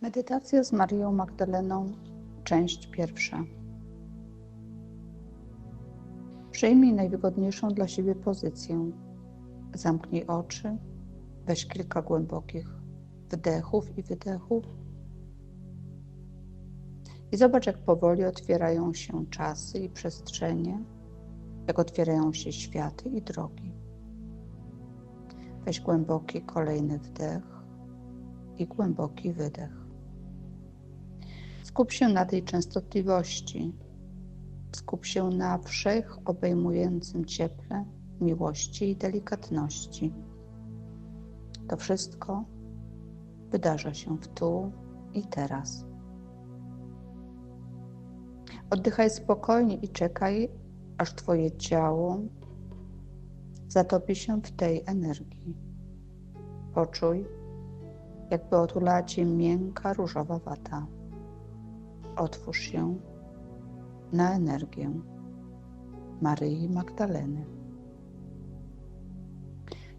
Medytacja z Marią Magdaleną, część pierwsza. Przyjmij najwygodniejszą dla siebie pozycję. Zamknij oczy, weź kilka głębokich wdechów i wydechów. I zobacz, jak powoli otwierają się czasy i przestrzenie, jak otwierają się światy i drogi. Weź głęboki kolejny wdech i głęboki wydech. Skup się na tej częstotliwości. Skup się na wszech obejmującym cieple, miłości i delikatności. To wszystko wydarza się w tu i teraz. Oddychaj spokojnie i czekaj, aż Twoje ciało zatopi się w tej energii. Poczuj, jakby otulała Cię miękka różowa wata. Otwórz się na energię Maryi Magdaleny.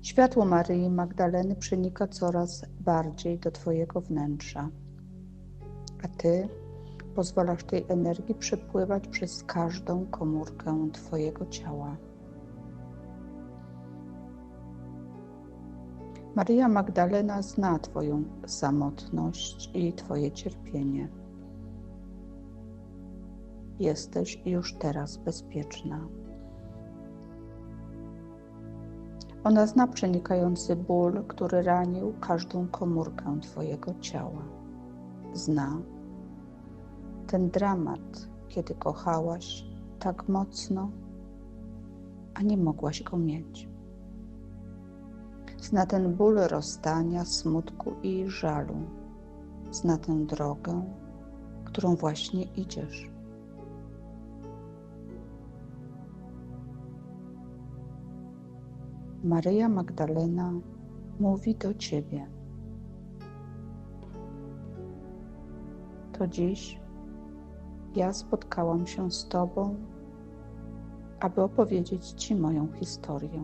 Światło Maryi Magdaleny przenika coraz bardziej do Twojego wnętrza, a Ty pozwalasz tej energii przepływać przez każdą komórkę Twojego ciała. Maryja Magdalena zna Twoją samotność i Twoje cierpienie. Jesteś już teraz bezpieczna. Ona zna przenikający ból, który ranił każdą komórkę Twojego ciała. Zna ten dramat, kiedy kochałaś tak mocno, a nie mogłaś go mieć. Zna ten ból rozstania, smutku i żalu. Zna tę drogę, którą właśnie idziesz. Maryja Magdalena mówi do Ciebie. To dziś ja spotkałam się z Tobą, aby opowiedzieć Ci moją historię.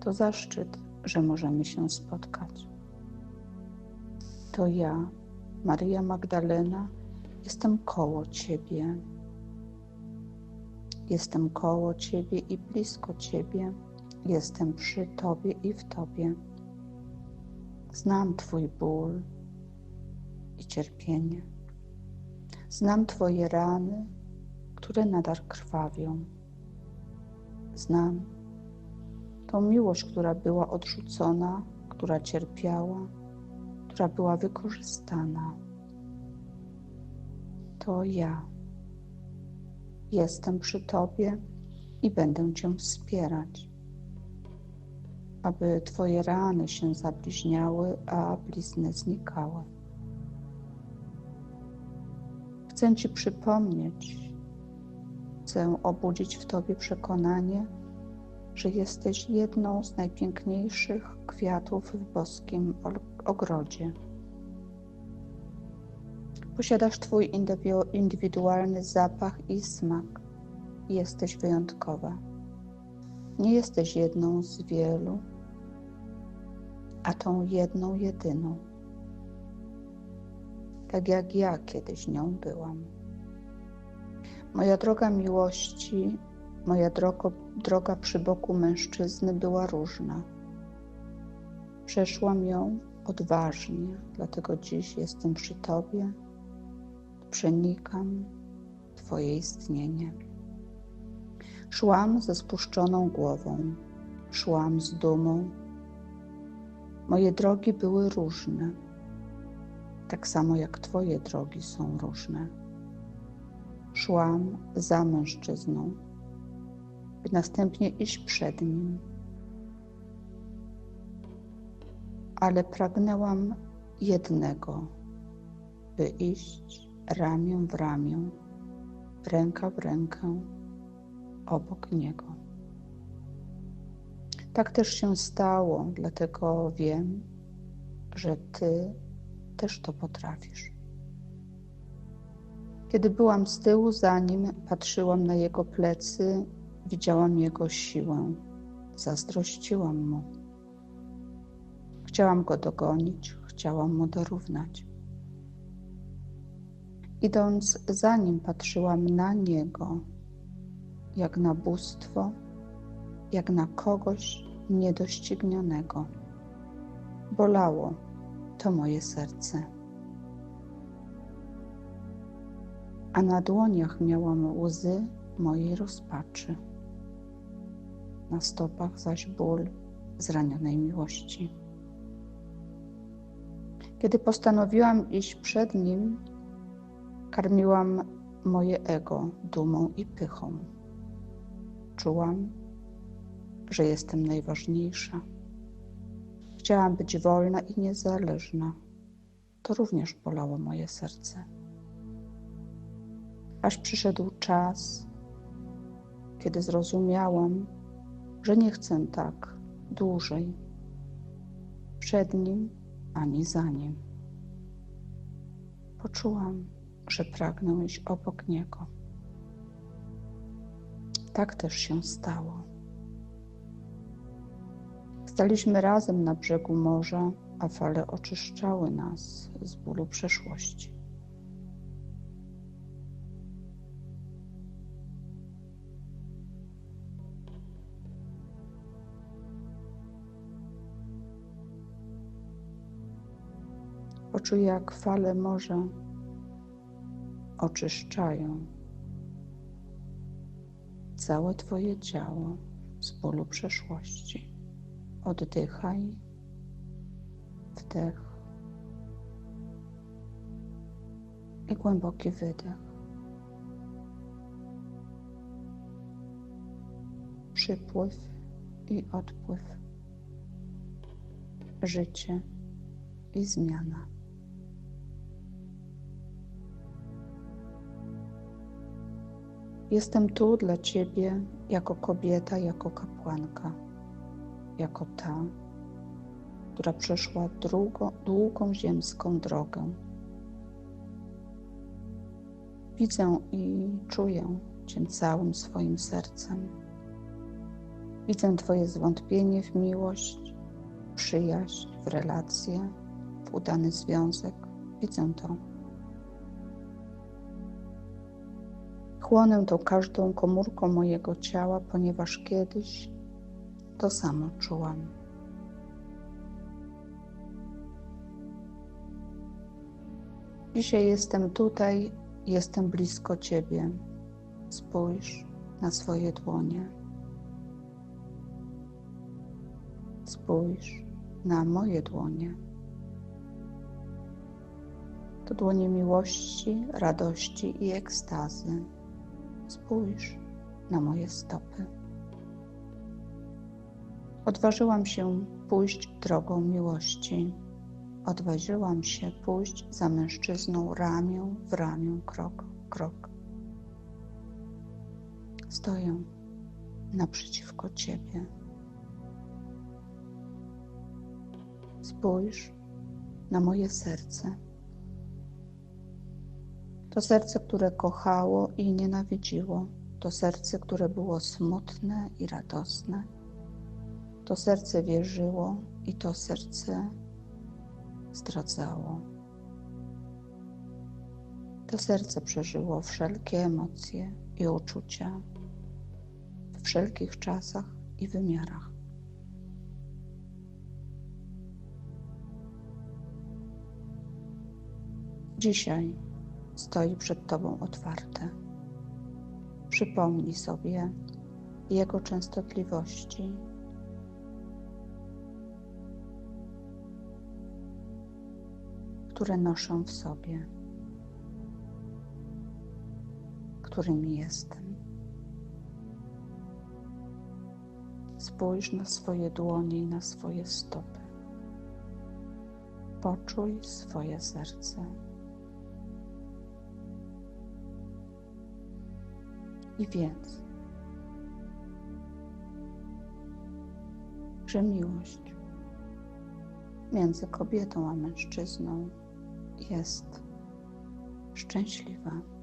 To zaszczyt, że możemy się spotkać. To ja, Maryja Magdalena, jestem koło Ciebie. Jestem koło Ciebie i blisko Ciebie. Jestem przy Tobie i w Tobie. Znam Twój ból i cierpienie. Znam Twoje rany, które nadal krwawią. Znam tą miłość, która była odrzucona, która cierpiała, która była wykorzystana. To ja. Jestem przy Tobie i będę Cię wspierać, aby Twoje rany się zabliźniały, a blizny znikały. Chcę Ci przypomnieć, chcę obudzić w Tobie przekonanie, że jesteś jedną z najpiękniejszych kwiatów w boskim ogrodzie. Posiadasz Twój indywidualny zapach i smak. Jesteś wyjątkowa. Nie jesteś jedną z wielu, a tą jedną, jedyną. Tak jak ja kiedyś nią byłam. Moja droga miłości Moja drogo, droga przy boku mężczyzny była różna. Przeszłam ją odważnie, dlatego dziś jestem przy Tobie, przenikam Twoje istnienie. Szłam ze spuszczoną głową, szłam z dumą. Moje drogi były różne, tak samo jak Twoje drogi są różne. Szłam za mężczyzną by następnie iść przed Nim. Ale pragnęłam jednego, by iść ramię w ramię, ręka w rękę obok Niego. Tak też się stało, dlatego wiem, że Ty też to potrafisz. Kiedy byłam z tyłu za nim, patrzyłam na jego plecy Widziałam jego siłę, zazdrościłam mu. Chciałam go dogonić, chciałam mu dorównać. Idąc za nim, patrzyłam na niego, jak na bóstwo, jak na kogoś niedoścignionego. Bolało to moje serce. A na dłoniach miałam łzy mojej rozpaczy, na stopach zaś ból zranionej miłości. Kiedy postanowiłam iść przed nim, karmiłam moje ego dumą i pychą. Czułam, że jestem najważniejsza. Chciałam być wolna i niezależna. To również bolało moje serce. Aż przyszedł czas, kiedy zrozumiałam, że nie chcę tak dłużej przed nim ani za nim. Poczułam, że pragnę iść obok niego. Tak też się stało. Staliśmy razem na brzegu morza, a fale oczyszczały nas z bólu przeszłości. Poczuj, jak fale morza oczyszczają całe Twoje ciało z bólu przeszłości. Oddychaj, wdech i głęboki wydech. Przypływ i odpływ. Życie i zmiana. Jestem tu dla Ciebie jako kobieta, jako kapłanka, jako ta, która przeszła drugo, długą ziemską drogę. Widzę i czuję Cię całym swoim sercem. Widzę Twoje zwątpienie w miłość, przyjaźń, w relacje, w udany związek. Widzę to. Chłonę to każdą komórką mojego ciała, ponieważ kiedyś to samo czułam. Dzisiaj jestem tutaj, jestem blisko Ciebie. Spójrz na swoje dłonie. Spójrz na moje dłonie. To dłonie miłości, radości i ekstazy. Spójrz na moje stopy. Odważyłam się pójść drogą miłości. Odważyłam się pójść za mężczyzną ramię w ramię, krok w krok. Stoję naprzeciwko Ciebie. Spójrz na moje serce. To serce, które kochało i nienawidziło, to serce, które było smutne i radosne, to serce wierzyło i to serce zdradzało. To serce przeżyło wszelkie emocje i uczucia w wszelkich czasach i wymiarach. Dzisiaj stoi przed Tobą otwarte. Przypomnij sobie Jego częstotliwości. które noszę w sobie, którymi jestem. Spójrz na swoje dłonie i na swoje stopy. Poczuj swoje serce. I więc, że miłość między kobietą a mężczyzną jest szczęśliwa.